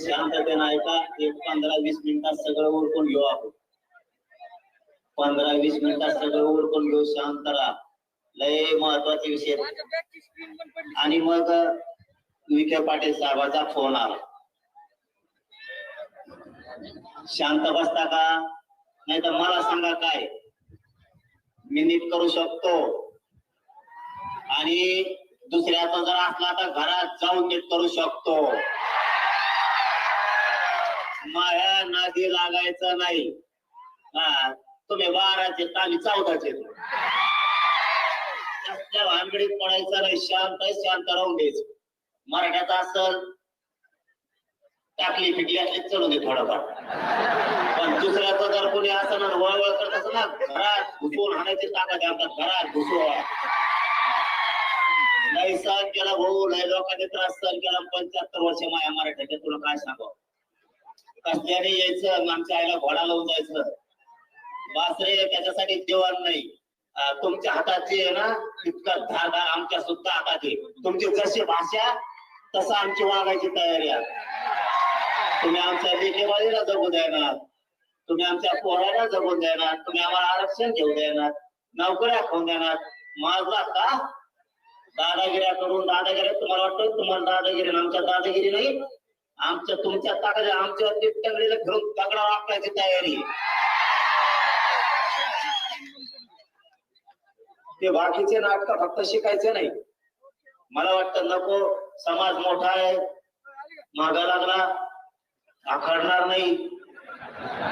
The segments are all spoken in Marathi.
शांततेनं ऐका एक पंधरा वीस मिनिटात सगळं घेऊ आपण. पंधरा वीस मिनिटात सगळं घेऊ शांत राहा. लय महत्त्वाचे विषय. आणि मग विखे पाटील साहेबाचा फोन आला. शांत बसता का? नाही तर मला सांगा काय? मी नीट करू शकतो. आणि दुसऱ्याचा जर असला तर घरात जाऊन नीट करू शकतो. माया नादी लागायचं नाही. हा तुम्ही बाराचे आम्ही चौदाचे. त्या भानगडीत पडायचं नाही शांत शांत राहून द्यायचं. मराठ्याचा असल टाकली फिटली असली चढून दे थोडंफार. पण दुसऱ्याचं जर कोणी असं ना वळवळ करत असं ना घरात घुसून आणायची ताकद घरात घुसून लय सहन केला भाऊ लय लोकांनी त्रास सहन केला. पंच्याहत्तर वर्ष माया मराठ्याचे तुला काय सांगावं कसल्याने यायचं आमच्या आईला घोडा लावून जायचं. बासरे त्याच्यासाठी जेवण नाही. तुमच्या हाताची आहे ना इतकं धागा आमच्या सुद्धा हातात तुमची जशी भाषा तसं आमची वागायची तयारी आहे. तुम्ही आमच्या लेखेवालीला जगू देणार. तुम्ही आमच्या पोराला जगून देणार. तुम्ही आम्हाला आरक्षण घेऊ देणार. नोकऱ्या खाऊन देणार. माझा का दादागिऱ्या करून दादागिरी तुम्हाला वाटतं? तुम्हाला दादागिरी आणि आमच्या दादागिरी नाही. आमच्या तुमच्या ताकद आमच्या तिकडे घेऊन तगडा वापरायची तयारी. ते बाकीचे नाटक फक्त शिकायचे नाही. मला वाटतं नको. समाज मोठा आहे. मागा लागला. आखडणार नाही.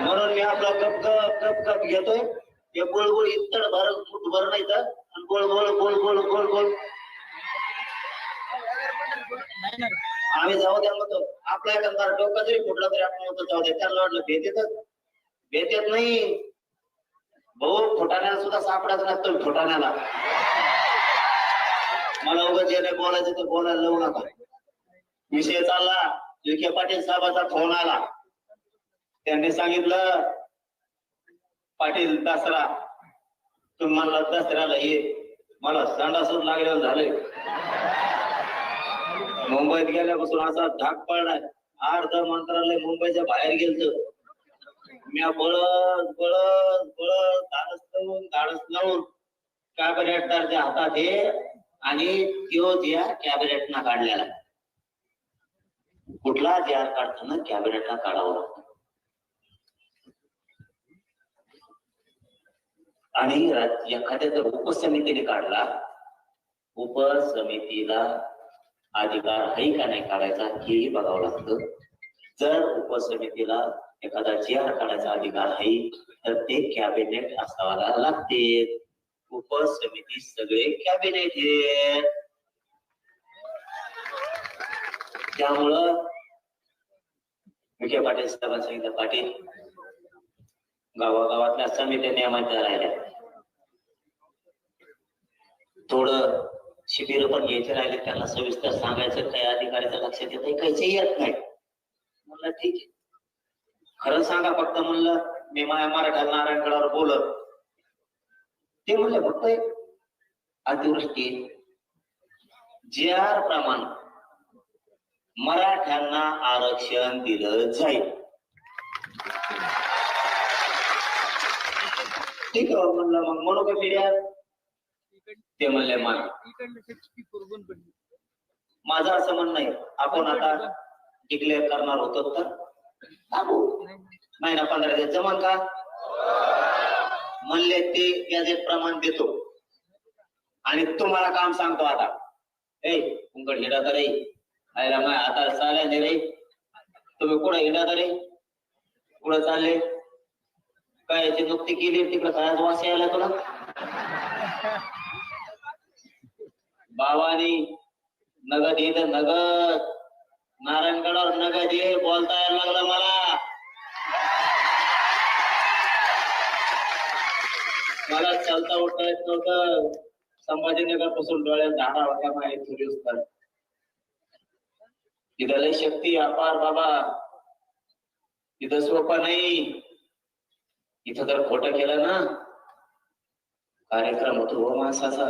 म्हणून मी आपला गप गप कप घेतोय. हे गोळ गोळ इतकं भर भर नाही तर. गोळ गोळ गोळ गोळ गोळ गोळ आम्ही जाऊ द्या म्हणतो. आपल्या एखादा डोकं जरी फुटलं तरी आपण म्हणतो जाऊ द्या त्यांना वाटलं भेट येतात येत नाही. भाऊ फुटाण्याला सुद्धा सापडायचं नसतं फुटाण्याला मला उगाच जे नाही बोलायचं ते बोलायला लावू नका. विषय चालला. विखे पाटील साहेबाचा फोन आला. त्यांनी सांगितलं पाटील दसरा तुम्ही म्हणला दसऱ्याला ये. मला संडासून लागलेलं झालंय. मुंबईत गेल्यापासून असा धाक पडलाय. अर्ध मंत्रालय मुंबईच्या बाहेर गेलत. मी बळत बळत बळत धाडस लावून धाडस लावून कॅबिनेटदारच्या हातात हे आणि त्यो त्या कॅबिनेटना काढलेला. कुठला जी काढताना कॅबिनेटला काढावं. लागतं आणि एखाद्या जर उपसमितीने काढला उपसमितीला अधिकार आहे का नाही काढायचा हेही बघावं लागतं. जर उपसमितीला एखादा जी आर काढायचा अधिकार आहे तर ते कॅबिनेट असावाला लागते. उपसमिती सगळे कॅबिनेट हे त्यामुळं विखे पाटील साहेबांनी सांगितलं पाटील गावागावातल्या समित्या नियमांच्या राहिल्या. थोडं शिबिर पण घ्यायचे राहिले त्यांना सविस्तर सांगायचं काही अधिकाऱ्याचं लक्ष देत नाही काहीच येत नाही. म्हणलं ठीक आहे. खरं सांगा फक्त म्हणलं मी माया मराठा नारायणगडावर बोलत. ते म्हणले फक्त एक अतिवृष्टी जे आर प्रमाण मराठ्यांना आरक्षण दिलं जाईल. ठीक आहे म्हणलं मग म्हणू का मीडिया ते म्हणले मान माझं असं म्हणणं आहे आपण आता डिक्लेअर करणार होतो तर? थांबू. महिना पंधरा दिवस जमन का? म्हणले ते गॅजेट प्रमाण देतो. आणि तुम्हाला काम सांगतो आता. ए तुमकड हिडा रे. आयला माय आता चालले रे. तुम्ही कुठं हिडा रे? कुठं चालले? काय याची नुकती केली तिकडे? काय वास यायला तुला? भावानी नगद इथं नगद नारायणगडावर नगद ये बोलता यायला लागलं मला. मला चालता उठता येत नव्हतं. संभाजीनगरपासून डोळ्यात झाडा होत्या माझ्या चोवीस असतात इथं लय शक्ती अपार बाबा. इथं सोपा नाही. इथं तर खोटं केलं ना कार्यक्रम होतो हो माणसाचा.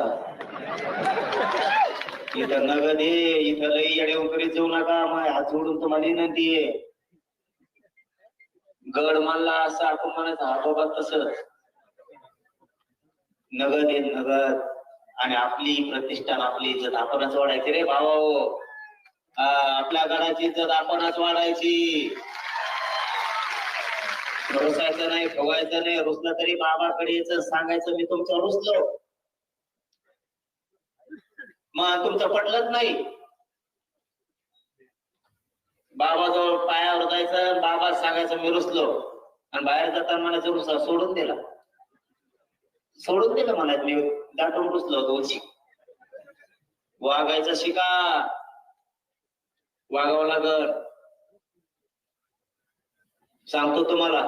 इथं नगद ये इथं लई येडे वगैरे जाऊ नका माय हात जोडून तुम्हाला विनंती आहे. गड मानला असा आपण म्हणायचं हा बाबा तस. नगद ये नगद आणि आपली प्रतिष्ठान आपली इज्जत आपणच वाढायची रे भावा आपल्या घराची इज्जत आपणच वाढायची. रुसायचं नाही ठेवायचं नाही रुसलं तरी बाबाकडे यायचं सांगायचं मी तुमचं रुसलो. मग तुमचं पटलंच नाही. बाबाजवळ पायावर जायचं बाबा सांगायचं मी रुसलो. आणि बाहेर जाताना म्हणायचं रुसा सोडून दिला सोडून दिलं मला मी दाटून रुसलो होतो वागायचं शिका वागावं लागल. सांगतो तुम्हाला.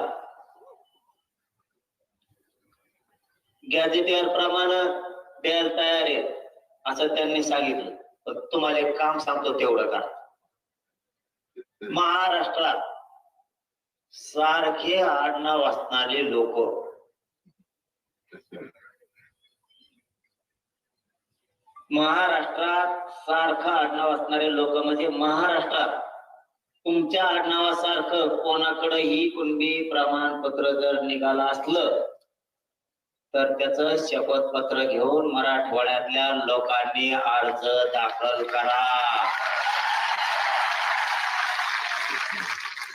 गॅजेटियर प्रमाणे द्यायला तयार आहे असं त्यांनी सांगितलं. पण तुम्हाला एक काम सांगतो तेवढं का? महाराष्ट्रात सारखे आडनाव असणारे लोक महाराष्ट्रात सारखं आडनाव असणारे लोक म्हणजे महाराष्ट्रात तुमच्या आडनावासारखं कोणाकडेही कुणबी प्रमाणपत्र जर निघालं असलं तर त्याच शपथपत्र घेऊन मराठवाड्यातल्या लोकांनी अर्ज दाखल करा.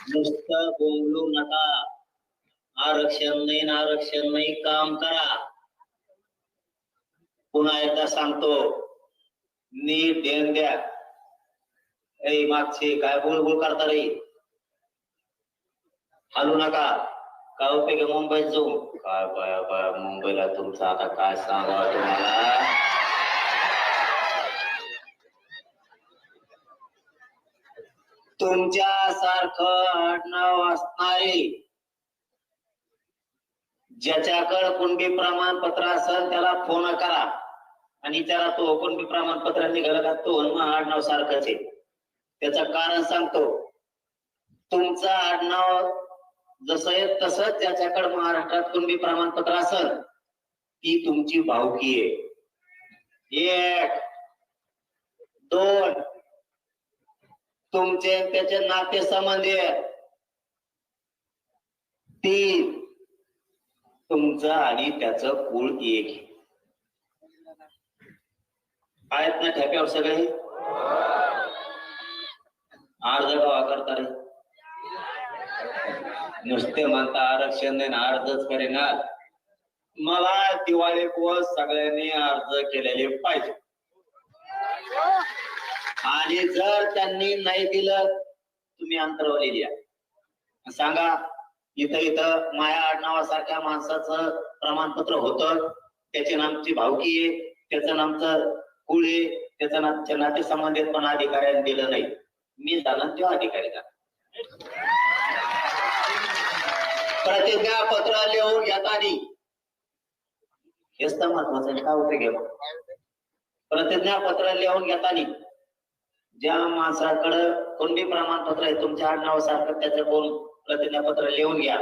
नुसतं बोलू नका. आरक्षण नाही आरक्षण नाही काम करा. पुन्हा एकदा सांगतो नीट देण द्या. ए मागचे काय बोलबोल करता रे हालू नका काय उपयोग आहे मुंबईत जाऊ काय बाया बाया मुंबईला तुमचं आता काय सांगा तुम्हाला तुमच्या सारखं आडनाव असणारे ज्याच्याकडे कुणबी प्रमाणपत्र असेल त्याला फोन करा आणि त्याला तो कुणबी प्रमाणपत्र निघालं का तो हनुमान आडनाव सारखंच आहे त्याचं कारण सांगतो. तुमचं आडनाव जसं आहे तसंच त्याच्याकडे महाराष्ट्रात कुणबी प्रमाणपत्र असल ती तुमची भावकी आहे. एक दोन तुमचे त्याचे नाते संबंध तीन तुमचं आणि त्याच कुळ एक आहेत ना ठेक्यावर सगळे? अर्ज गावा करता रे. नुसते म्हणता आरक्षण नाही ना अर्जच करेना. मला दिवाळी को सगळ्यांनी अर्ज केलेले पाहिजे. आणि जर त्यांनी नाही दिलं तुम्ही अंतरवली द्या सांगा इथं इथं माया आडनावासारख्या माणसाचं प्रमाणपत्र होतं. त्याचे नामची भावकी आहे त्याचं नामचं कुळ आहे त्याचं नाते संबंधित पण अधिकाऱ्यांनी दिलं नाही. मी झालं तो अधिकारी का प्रतिज्ञा पत्र लिहून घेताना हेच तर महत्वाचं आहे. काय होते घेऊ प्रतिज्ञा पत्र लिहून घेताना ज्या माणसाकडं कोणती प्रमाणपत्र आहे तुमच्या आडनावासारखं त्याचं कोण प्रतिज्ञापत्र लिहून घ्या.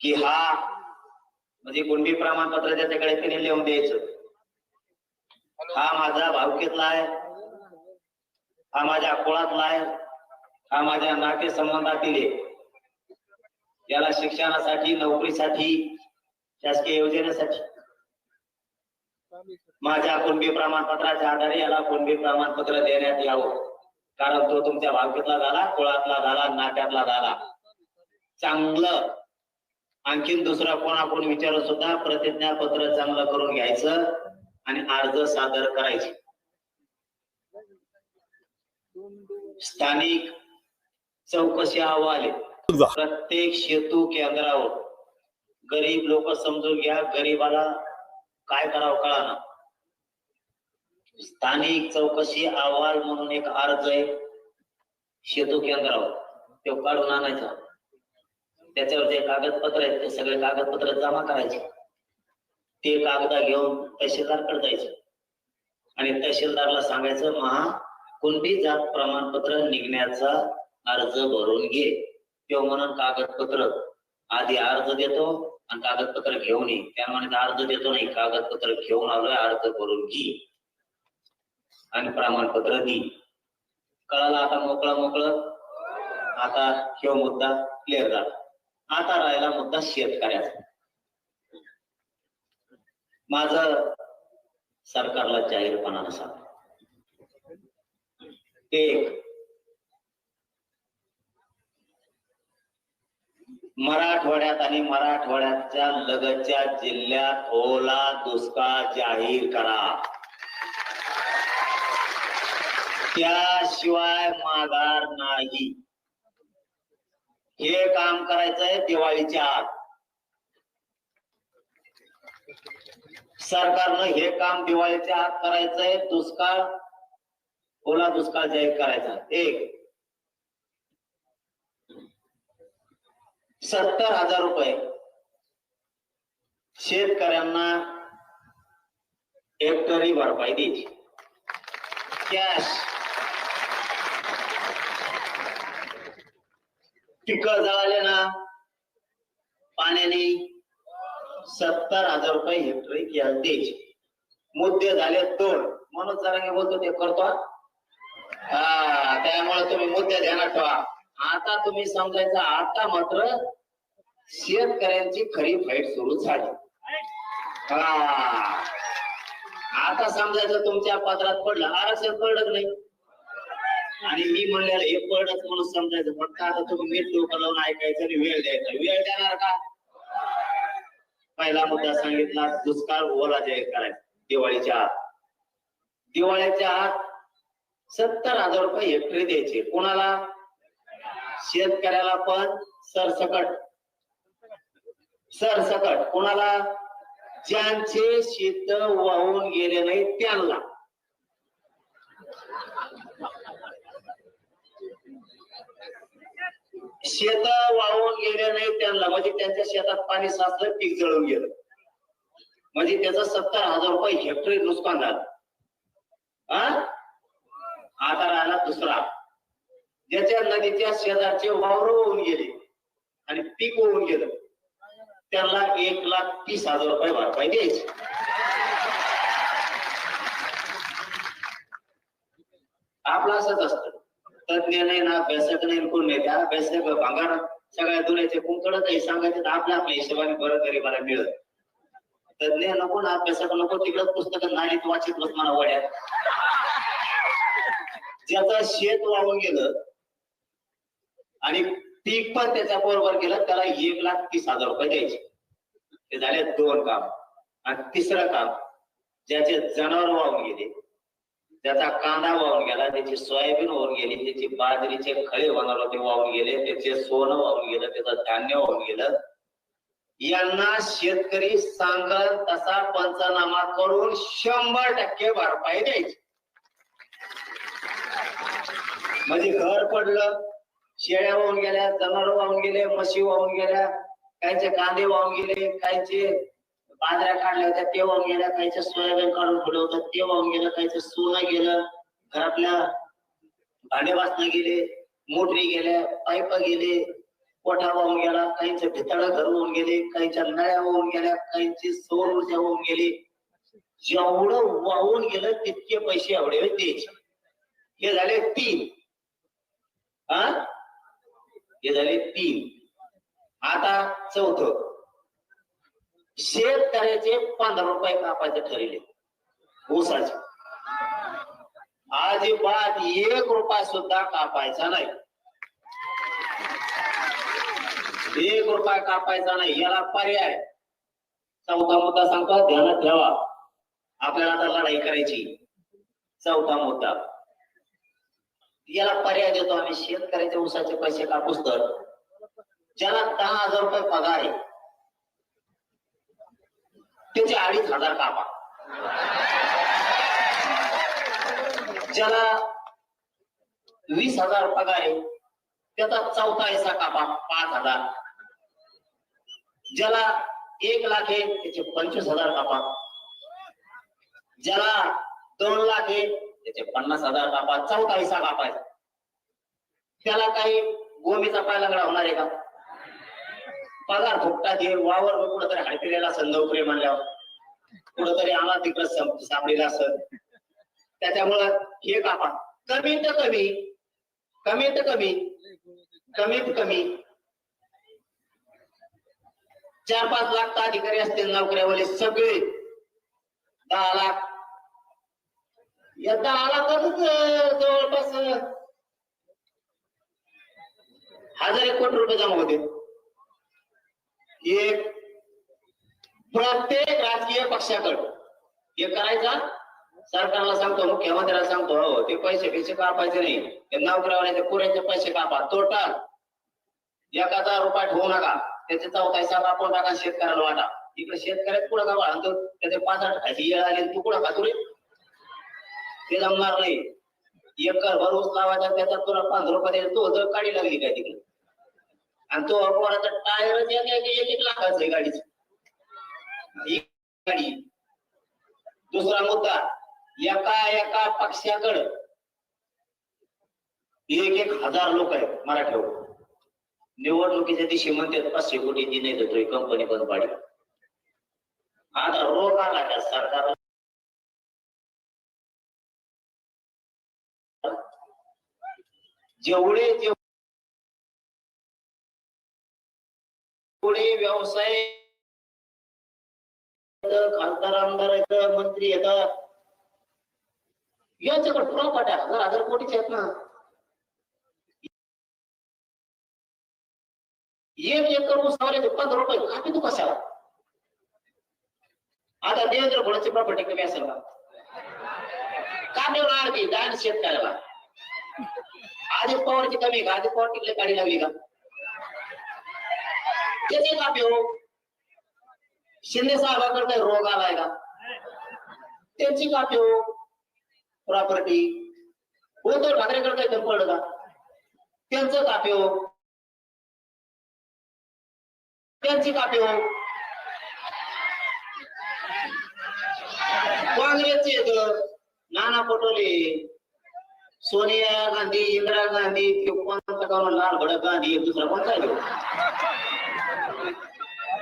की हा म्हणजे कुणबी प्रमाणपत्र त्याच्याकडे तिने लिहून द्यायचं. हा माझा भावकीतला आहे. हा माझ्या कुळातला आहे. हा माझ्या नातेसंबंधातील आहे. याला शिक्षणासाठी नोकरीसाठी शासकीय योजनेसाठी. माझ्या कुणबी प्रमाणपत्राच्या आधारे याला कुणबी प्रमाणपत्र देण्यात यावं. कारण तो तुमच्या भाग्यातला झाला कुळातला झाला नात्यातला झाला. चांगलं. आणखीन दुसरा कोणाकोण विचारून सुद्धा प्रतिज्ञापत्र चांगलं करून घ्यायचं आणि अर्ज सादर करायचे. स्थानिक चौकशी अहवाल. प्रत्येक सेतू केंद्रावर गरीब लोक समजून घ्या गरीबाला काय करावं कळाना स्थानिक चौकशी अहवाल म्हणून एक अर्ज आहे सेतू केंद्रावर. तो काढून आणायचा. त्याच्यावर जे कागदपत्र आहेत ते सगळे कागदपत्र जमा करायचे. ते कागद घेऊन तहसीलदारकडे जायचे. आणि तहसीलदारला सांगायचं महा कोणती जात प्रमाणपत्र निघण्याचा अर्ज भरून घे. किंवा म्हणून कागदपत्र आधी अर्ज देतो आणि कागदपत्र घेऊन ये. त्यामुळे अर्ज देतो नाही कागदपत्र घेऊन आलोय अर्ज भरून घे. आणि प्रमाणपत्र दी. कळाला आता मोकळा मोकळं? आता ह्यो मुद्दा क्लिअर झाला. आता राहिला मुद्दा शेतकऱ्याचा. माझ सरकारला जाहीरपणानं सांग. एक मराठवाड्यात आणि मराठवाड्याच्या लगतच्या जिल्ह्यात ओला दुष्काळ जाहीर करा. त्याशिवाय माघार नाही. हे काम करायचंय दिवाळीच्या आत. सरकारनं हे काम दिवाळीच्या आत करायचंय दुष्काळ ओला दुष्काळ जाहीर करायचा. एक. सत्तर हजार रुपये. शेतकऱ्यांना हेक्टरी भरपाई द्यायची. कॅश पिक जळाले ना पाण्याने सत्तर हजार रुपये हेक्टरी द्यायची. मुद्दे झाले दोन म्हणून जरा बोलतो ते करतो हा. त्यामुळे तुम्ही मुद्दे ध्यानात ठेवा. आता तुम्ही समजायचं आता मात्र शेतकऱ्यांची खरी फाईट सुरू झाली. हा. आता समजायचं तुमच्या पत्रात पडलं. आरक्षण पडलं नाही? आणि मी म्हणलेलं हे पडत म्हणून समजायचं. फक्त आता तुम्ही मीठ डोकं लावून ऐकायचं आणि वेळ द्यायचा. वेळ देणार का? पहिला मुद्दा सांगितला दुष्काळ ओला जाहीर करायचा. दिवाळीच्या आत. दिवाळीच्या आत सत्तर हजार रुपये हेक्टरी द्यायचे. कोणाला? शेतकऱ्याला पण सरसकट. सरसकट. कोणाला? ज्यांचे शेत वाहून गेले नाही त्यांना. शेत वाहून गेले नाही त्यांना. म्हणजे त्यांच्या शेतात पाणी साचलं पीक जळून गेलं. म्हणजे त्याचं सत्तर हजार रुपये हेक्टरी नुकसान झालं. हा आता राहिला दुसरा. ज्याच्या नदीच्या शेजारचे वावर होऊन गेले आणि पीक होऊन गेलं. त्याला एक लाख तीस हजार रुपये भरपाई द्यायची आपलं असंच असतं. तज्ञ नाही ना अभ्यासक नाही कोण नाही त्या अभ्यासक भांगार सगळ्या दुनियाचे कुंकड काही सांगायचं तर आपल्या आपल्या हिशोबाने बरं तरी मला मिळत तज्ञ नको ना अभ्यासक नको तिकडं पुस्तक नाडीत वाचित बस मला वड्यात ज्याचं शेत वाहून गेलं आणि पीक पण त्याच्या बरोबर गेलं त्याला एक लाख तीस हजार रुपये द्यायचे. ते झाले दोन काम. आणि तिसरं काम ज्याचे जनावर वाहून गेले त्याचा कांदा वाहून गेला त्याची सोयाबीन वाहून गेली त्याची बाजरीचे खळे होणार होते वाहून गेले त्याचे सोनं वाहून गेलं त्याचं धान्य वाहून गेलं. यांना शेतकरी सांगल तसा पंचनामा करून शंभर टक्के भरपाई द्यायची. म्हणजे घर पडलं शेळ्या वाहून गेल्या जनावर वाहून गेले म्हशी वाहून गेल्या काहींचे कांदे वाहून गेले काहींचे बाजऱ्या काढल्या होत्या ते वाहून गेल्या काहीचे सोयाबीन काढून ठेवलं होतं ते वाहून गेलं काहीचं सोनं गेलं घरातल्या भांडे गेले मोटरी गेल्या पाईप गेले कोठा वाहून गेला काहींचे भितळ घर होऊन गेले काहींच्या नळ्या वाहून गेल्या काहींची सौर ऊर्जा होऊन गेली. जेवढं वाहून गेलं तितके पैसे एवढे द्यायचे हे झाले तीन. हा? हे झाले तीन. आता चौथ. शेतकऱ्याचे पंधरा रुपये कापायचे ठरले. ऊसाचे. अजिबात एक रुपया सुद्धा कापायचा नाही. एक रुपया कापायचा नाही. याला पर्याय. चौथा मुद्दा सांगतो. ध्यानात ठेवा. आपल्याला आता लढाई करायची. चौथा मुद्दा. याला पर्याय देतो आम्ही. शेतकऱ्याच्या ऊसाचे पैसे कापूस तर. ज्याला दहा हजार रुपये पगार आहे त्याचे अडीच हजार कापा. ज्याला वीस हजार पगार आहे त्याचा चौथा हिस्सा कापा पाच हजार. ज्याला एक लाख आहे त्याचे पंचवीस हजार कापा. ज्याला दोन लाख आहे त्याचे पन्नास हजार कापा चौथा हिस्सा कापायचा त्याला काही गोमीचा पायलंगडा होणार आहे का? पगार फुकटा दे वावर कुठंतरी हडकलेला असेल नोकरी म्हणल्यावर. कुठंतरी आला तिकडं सापडलेला असेल त्याच्यामुळं हे कापा. कमी तर कमी. कमी तर कमी. कमीत कमी. चार पाच लाख अधिकारी असतील नोकऱ्यावाले सगळे. दहा लाख या आला तरच जवळपास हजार एक कोटी रुपये जमा होते. एक प्रत्येक राजकीय पक्षाकडे हे करायचा सरकारला सांगतो मुख्यमंत्र्याला सांगतो हो ते पैसे पैसे कापायचे नाही. ते नोकऱ्यावाल्याचे पुरेचे पैसे कापा. टोटल एक हजार रुपये ठेवू नका. त्याचे चौथा हिसाब आपण टाका शेतकऱ्याला वाटा. इकडे शेतकऱ्यात पुढे का वाढतो त्याचे पाच आठ खायची येळ आली तू कुठं खातो रे ते जमणार नाही. एकर भर ऊस लावायचा त्याचा तुला पंधरा रुपये तो जर गाडी लागली काय तिकडे? आणि तो अपवादाचा टायरच एक एक एक आहे गाडीचं. गाडी. दुसरा मुद्दा एका एका पक्षाकडे एक एक हजार लोक आहेत मराठ्यावर. निवडणुकीच्या दिवशी म्हणतात पाचशे कोटी ती नाही देतोय कंपनी बंद पाडी आता रोग आला त्या सरकार जेवढे जेवढे व्यवसाय खासदार आमदार मंत्री येतात याच्याकडे यांच्याकडे प्रॉपर्टी हजार हजार कोटीचे आहेत ना. एक एकर ऊस लावले पंधरा रुपये. कापी तू कशाला? आता देवेंद्र फडणवीसची प्रॉपर्टी कमी असेल का कापी होणार दान शेतकऱ्याला. आधी पवारची कमी का? आधी पवार तिकडे गाडी लावली का? त्याचे कापी हो. शिंदे साहेबाकडे काही रोग आलाय का? त्यांची कापी हो. प्रॉपर्टी उद्धव ठाकरेकडे काही कमी पडलं का? त्यांचं कापी हो. त्यांची कापी हो. काँग्रेसचे येत नाना पटोले. सोनिया गांधी इंदिरा गांधी ते कोणता का लाल भडक गांधी एक दुसरा कोणता घेऊ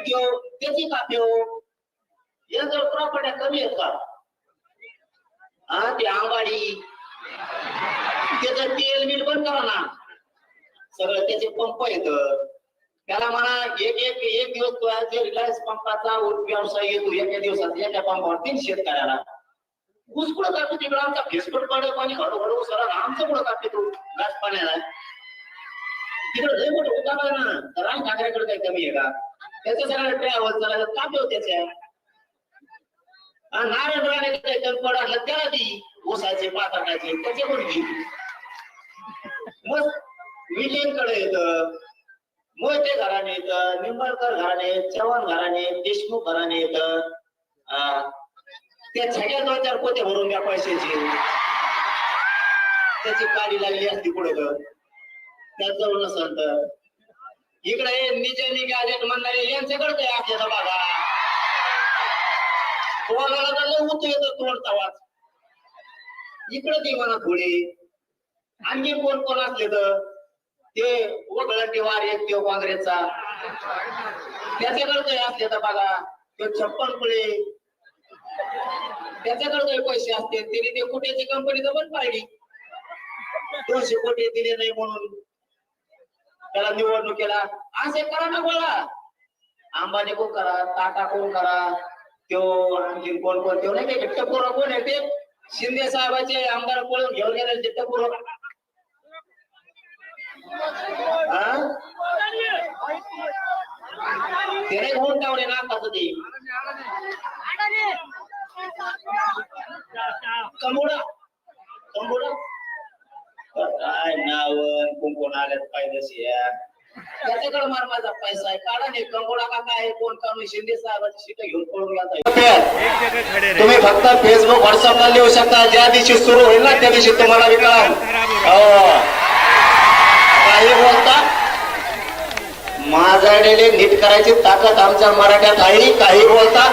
त्यो त्याची का त्यो? या जर प्रॉपर्ट्या कमी आहेत का? हा ते आंबाडी. त्याचं तेल बिल बंद करा ना. सगळं त्याचे पंप येत त्याला म्हणा एक एक एक दिवस तो रिलायन्स पंपाचा व्यवसाय येतो. एका दिवसात एका पंपावर तीन शेतकऱ्याला. ऊस कुठं कापतो तिकडं आमचा फेसबुक पाणी पाणी हळूहळू सरा आमचं कुठं कापते तो. गाछ पाण्याला. तिकडे लय मोठं होता ना. तर राम ठाकरेकडे काही कमी आहे का? त्याच्या सगळ्या ट्रॅव्हल चालायचं कापे त्याच्या. नारायण राणे काही कमी पडला त्याला ती ऊसाचे पाताटाचे त्याचे पण घे मग विजयकडे येत. मोहिते घराने येत निंबाळकर घराणे चव्हाण घराणे देशमुख घराने येत. त्या सगळ्या दोन चार पोते भरून घ्या पैशाची. त्याची काडी लागली असती पुढे त्यात जाऊ नसल तर इकडे निजे निघाले म्हणणारे यांचे काय आपल्याला बघा कोणाला तर लय उतर येतं तोडता वाच इकडे ती म्हणा थोडी आणखी कोण कोण असले तर ते वगळंटी वार एक देव काँग्रेसचा. त्याचे काही असले तर बघा तो छप्पन पुळे त्याच्याकडे काही पैसे असते तिने ते कुठेची कंपनी तर पण पाहिली दोनशे कोटी दिले नाही म्हणून. त्याला निवडणुकीला असे करा ना बोला. अंबानी कोण करा टाटा कोण करा त्यो आणखी कोण कोण त्यो नाही का टपोरा कोण आहे ते? शिंदे साहेबाचे आमदार पळून घेऊन गेले ते टपोर. ते नाही होऊन टावले आता ते. कंबोडा कंबोडा काय नाव कोण आल्यात? पाहिजे त्याच्याकडे मार माझा पैसा आहे. काढा नाही कंबोडा का काय कोण काढून शिंदे साहेबाची सीट घेऊन पळून गेला तुम्ही फक्त फेसबुक व्हॉट्सअपला लिहू शकता. ज्या दिवशी सुरू होईल ना त्या दिवशी तुम्हाला विकाल हो. काही बोलता? माझ्याकडे नीट करायची ताकद आमच्या मराठ्यात आहे. काही बोलता?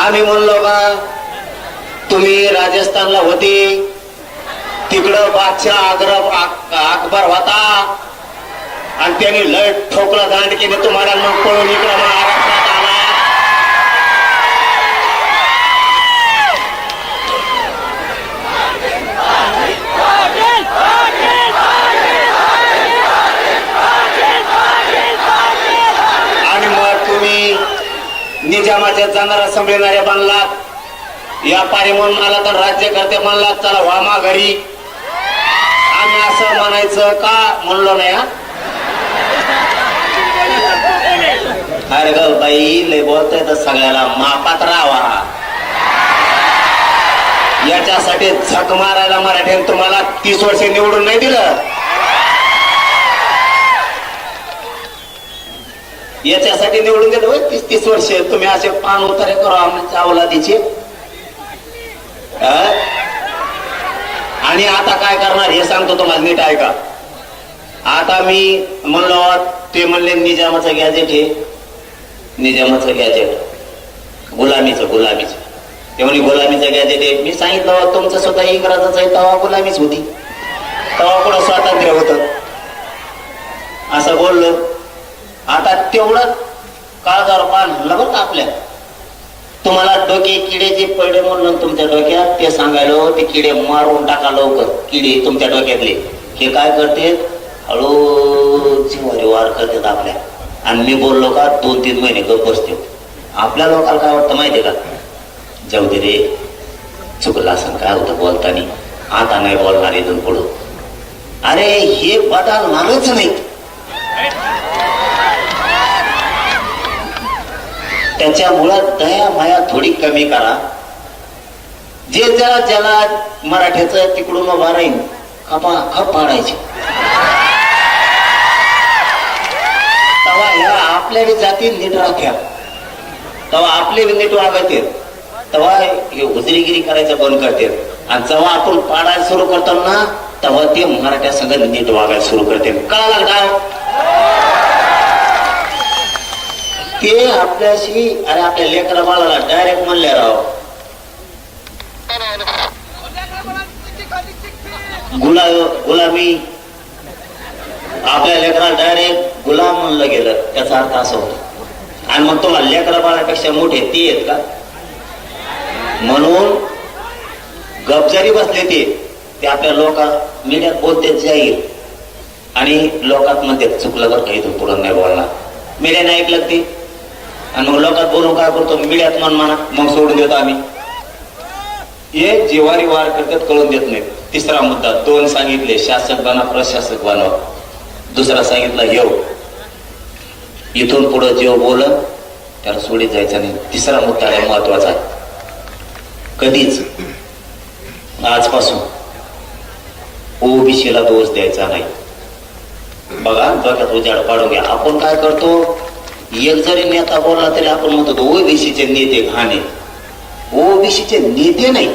आम्ही म्हणलो का तुम्ही राजस्थानला होती तिकडं बादशाह आग्रा अकबर होता आणि त्यांनी लय ठोकला दांड केले तुम्हाला मग पळून इकडं महाराष्ट्रात आला देत जाणारा संभळणारे बनलात व्यापारी म्हणून आला तर राज्यकर्ते म्हणलात चला वामा घरी. आम्ही असं म्हणायचं का? म्हणलो नाही हा? अरे ग बाई लय बोलतोय तर सगळ्याला. मापात राहा याच्यासाठी झक मारायला मराठ्याने तुम्हाला तीस वर्ष निवडून नाही दिलं. याच्यासाठी निवडून देतो तीस तीस वर्ष. तुम्ही असे पान उतारे करू आमच्या अवलादीचे आणि आता काय करणार हे सांगतो तुम्हाला नीट ऐका. आता मी म्हणलो ते म्हणले निजामाचं गॅजेट हे. निजामाचं गॅजेट गुलामीचं गुलामीचं. ते म्हणे गुलामीचं गॅजेट आहे मी सांगितलं तुमचं स्वतः इंग्रजाचं आहे. तवा गुलामीच होती. तवा कुठं स्वातंत्र्य होतं? असं बोललो. आता तेवढं काळजावर पान बरं का आपल्या. तुम्हाला डोके किडे जे पडले म्हणून तुमच्या डोक्यात ते सांगायलो ते किडे मारून टाका लवकर. किडे तुमच्या डोक्यातले. हे काय करते? हळू जिवारी वार करतात आपल्या. आणि मी बोललो का दोन तीन महिने गप बसते. आपल्या लोकांना काय वाटतं माहितीये का? जाऊ दे रे. चुकला असं काय होतं बोलतानी? आता नाही बोलणार इथून पुढं. अरे हे बदलणारच नाही. त्याच्यामुळं दया माया थोडी कमी करा. जे ज्याला ज्याला मराठ्याचं तिकडून उभा राहील खपा खप पाडायचे. तेव्हा ह्या आपल्या बी जाती नीट राख्या. तेव्हा आपले बी नीट वागत. तेव्हा हे उजरीगिरी करायचं बंद करते. आणि जेव्हा आपण पाडायला सुरू करतो ना तेव्हा ते मराठ्या संघ नीट वागायला सुरू करते. कळा का? ते आपल्याशी अरे आपल्या लेकरा बाळाला डायरेक्ट म्हणले राव. गुला गुलामी. आपल्या लेकराला डायरेक्ट गुलाम म्हणलं गेलं. त्याचा अर्थ असा होतो. आणि मग तुम्हाला लेकरा बाळापेक्षा मोठे ते आहेत का? म्हणून गपजारी बसले ते ते आपल्या लोका मीडियात बोलते जाईल. आणि लोकात मध्ये चुकलं बरं काही इथून पुढं नाही बोलणार. मीडियाने ऐकलं ते? आणि मग लोकात बोलून काय करतो? मीडियात मन म्हणा मग सोडून देतो आम्ही. हे जिवारी वार करतात कळून देत नाही तिसरा मुद्दा दोन सांगितले शासक बना प्रशासक बनवा दुसरा सांगितला येऊ इथून पुढे जेव बोल त्याला सोडीत जायचं नाही. तिसरा मुद्दा आहे महत्त्वाचा आहे. कधीच आजपासून ओबीसीला दोष द्यायचा नाही. बघा डोक्यात उजाड पाडून घ्या. आपण काय करतो? एक जरी नेता बोलला तरी आपण म्हणतो ओबीसीचे नेते घाणे. ओबीसीचे नेते नाही.